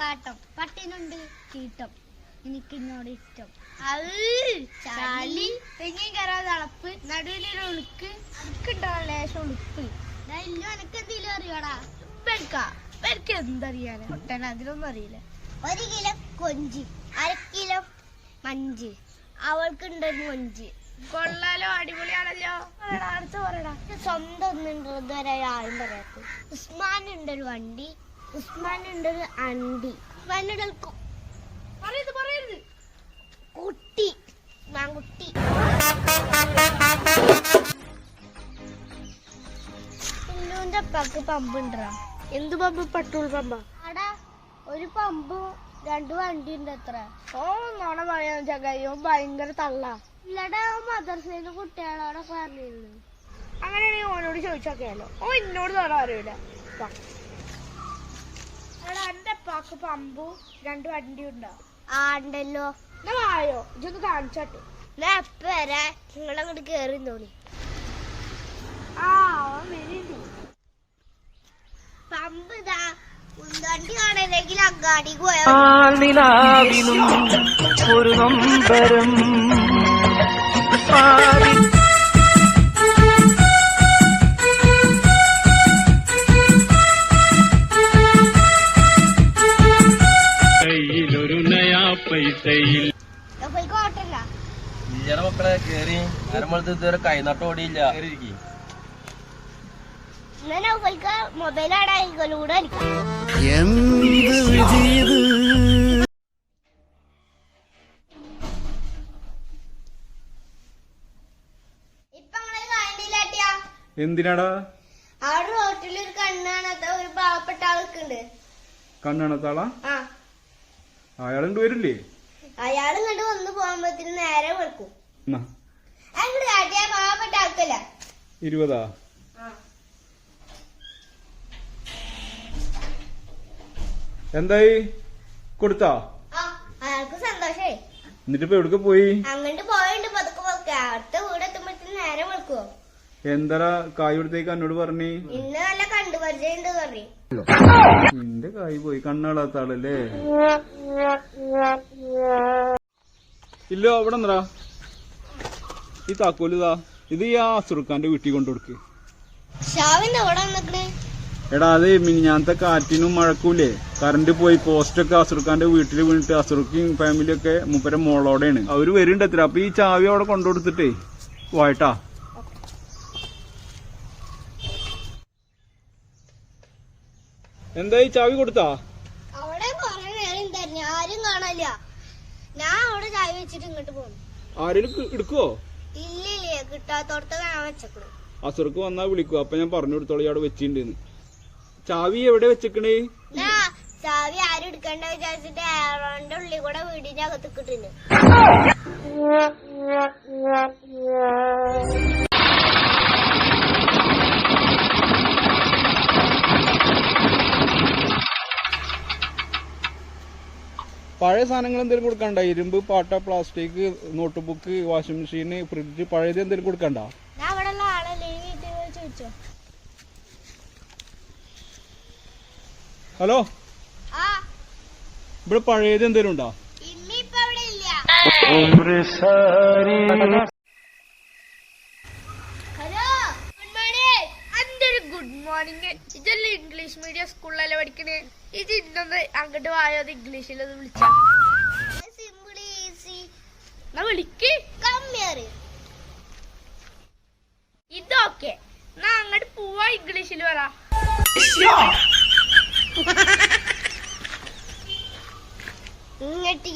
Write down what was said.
കാട്ടം. പട്ടിനുണ്ട് ചീട്ടം. എനിക്ക് ഇന്നോട് ഇഷ്ടം ചളി തെങ്ങി കയറാൻ തളപ്പ് നടുവിലൊരു ഉളുക്ക്. അടുക്കുണ്ടാവും ലേശം ഉളുപ്പ്. ഇല്ലോ എനക്ക് എന്തെങ്കിലും അറിയോടാ? പെരുക്ക പെരുക്ക് എന്തറിയാന്? അതിലൊന്നും അറിയില്ല. ഒരു കിലോ കൊഞ്ചി അര കിലോ മഞ്ചി. അവൾക്കുണ്ടൊരു കൊഞ്ചി. കൊള്ളാലോ അടിപൊളിയാണല്ലോ. അടുത്ത് പറയടാ സ്വന്തം ഒന്നുണ്ട് ഇതുവരെ ആരും പറയാത്ത ഉസ്മാൻ ഉണ്ടൊരു വണ്ടി. അണ്ടി. ഉസ്മാനുണ്ട് ഒരു പറയരുത് പറയരുത്. കുട്ടി. എന്ത് പമ്പ്? പെട്രോൾ പമ്പ. അടാ ഒരു പമ്പും രണ്ട് വണ്ടി ഉണ്ട് അത്ര. ഓ നോണ പറയാൻ ചകയ്യോ ഭയങ്കര തള്ള. ഇല്ലടാ മദർസയിലെ കുട്ടികളോടെ പറഞ്ഞിരുന്നു. അങ്ങനെയാണെങ്കിൽ ഓനോട് ചോദിച്ചൊക്കെയല്ലോ ഓ എന്നോട് അറിയില്ല. എടാ എന്റെ അപ്പാക്ക് പമ്പു രണ്ട് വണ്ടി ഉണ്ടോ ആണ്ടല്ലോ വായോ? ഇതൊന്ന് കാണിച്ചോട്ടെ. ഞാൻ എപ്പ വരാ. നിങ്ങളങ്ങോട്ട് കേറി തോന്നി ആ വരുന്നു പമ്പ് ഇതാ ഉന്തണ്ടി കാണണമെങ്കിൽ അങ്ങാടി പോയാ ആനിലാവിനും ഒരു നൊമ്പരം. ഇല്ലറ മക്കളെ കേറി. അരമ്പളത്ത് ഇതുവരെ കൈനട്ടം ഓടിയില്ല. എന്തിനാടാ? ഹോട്ടലിൽ ഒരു കണ്ണാണത്ത ഒരു പാവപ്പെട്ട ആൾക്കുണ്ട്. കണ്ണാണത്താളാ? ആ. അയാളുണ്ട് വരില്ലേ? അയാൾ ഇങ്ങോട്ട് വന്ന് പോകുമ്പോത്തിന് നേരെ വെക്കും എന്നാ? അങ്ങോട്ട് കാട്ടിയാ പാവപ്പെട്ട ആൾക്കല്ല? ഇരുപതാ? എന്തായി? കൊടുത്താ? അയാൾക്ക് സന്തോഷായി. എന്നിട്ട് ഇപ്പൊ എവിടെ പോയി? അങ്ങോട്ട് പോയിട്ട് പതുക്കെ പതുക്കെ. അടുത്ത വീട് എത്തുമ്പോഴത്തേന് നേരെ വെളുക്കുവോ? എന്താടാ കായ് കൊടുത്തേക്ക് എന്നോട് പറഞ്ഞേ? ഇന്ന് നല്ല കണ്ടുപരിചയം പറഞ്ഞു. നിന്റെ കായ് പോയി കണ്ണാളാത്ത ആളല്ലേ ഇല്ല അവിടെ എന്താ ഈ താക്കോൽ ഇതാ. ഈ ആ സുറുക്കാന്റെ വീട്ടിൽ കൊണ്ടു കൊടുക്ക്. ഷാവിന്റെ അവിടെ എടാ അത് മിനിഞ്ഞാന്നത്തെ കാറ്റിനും മഴക്കൂലേ കറണ്ട് പോയി പോസ്റ്റൊക്കെ അസുറുക്കാന്റെ വീട്ടിൽ വീണിട്ട് ഫാമിലി ഫാമിലിയൊക്കെ മുപ്പരം മോളോടെയാണ്. അവർ വരുന്നുണ്ട് എത്ര? അപ്പൊ ഈ ചാവി അവിടെ കൊണ്ടുകൊടുത്തിട്ടേ വായിട്ടാ എന്താ ഈ ചാവി കൊടുത്താ? അവിടെ കൊറേ നേരം ആരും കാണാനില്ല. ഞാൻ അവിടെ ചാവി വെച്ചിട്ട് ഇങ്ങോട്ട് പോകും ആരെങ്കിലും എടുക്കുവോ? ഇല്ല കിട്ടാത്തോടത്ത് ഞാൻ വെച്ചേക്കണു. അസുർക്ക് വന്നാ വിളിക്കുക അപ്പൊ ഞാൻ പറഞ്ഞു കൊടുത്തോളൂ അവിടെ വെച്ചിട്ടുണ്ടെന്ന് ചാവി എവിടെ വെച്ചേക്കണേ? ഞാ ചാവി ആരും എടുക്കണ്ട വിചാരിച്ചിട്ട് ഏറോന്റെ ഉള്ളിൽ കൂടെ വീടിന്റെ അകത്ത് കിട്ടുന്നു പഴയ സാധനങ്ങൾ എന്തെങ്കിലും കൊടുക്കണ്ട? ഇരുമ്പ് പാട്ട plastic note book washing machine fridge പഴയത് എന്തെങ്കിലും കൊടുക്കണ്ട? ഹലോ? ആ. ഇവിടെ പഴയത് എന്തെങ്കിലും ഉണ്ടോ ഇന്നിപ്പോ അവിടെ ഇല്ല ഹലോ ഗുഡ് മോർണിംഗ് എന്റെ ഒരു ഗുഡ് മോർണിംഗ് ഇതല്ലേ ഇംഗ്ലീഷ് മീഡിയം സ്കൂളിലല്ലേ പഠിക്കണേ? ഇത് ഇന്നൊന്ന് അങ്ങോട്ട് വായോ അത് വിളിച്ച. സിമ്പിൾ ഈസി എന്നാ വിളിക്ക്. ഇതൊക്കെ. എന്നാ അങ്ങോട്ട് പോവാ ഇംഗ്ലീഷിൽ പറ. ഇങ്ങോട്ട്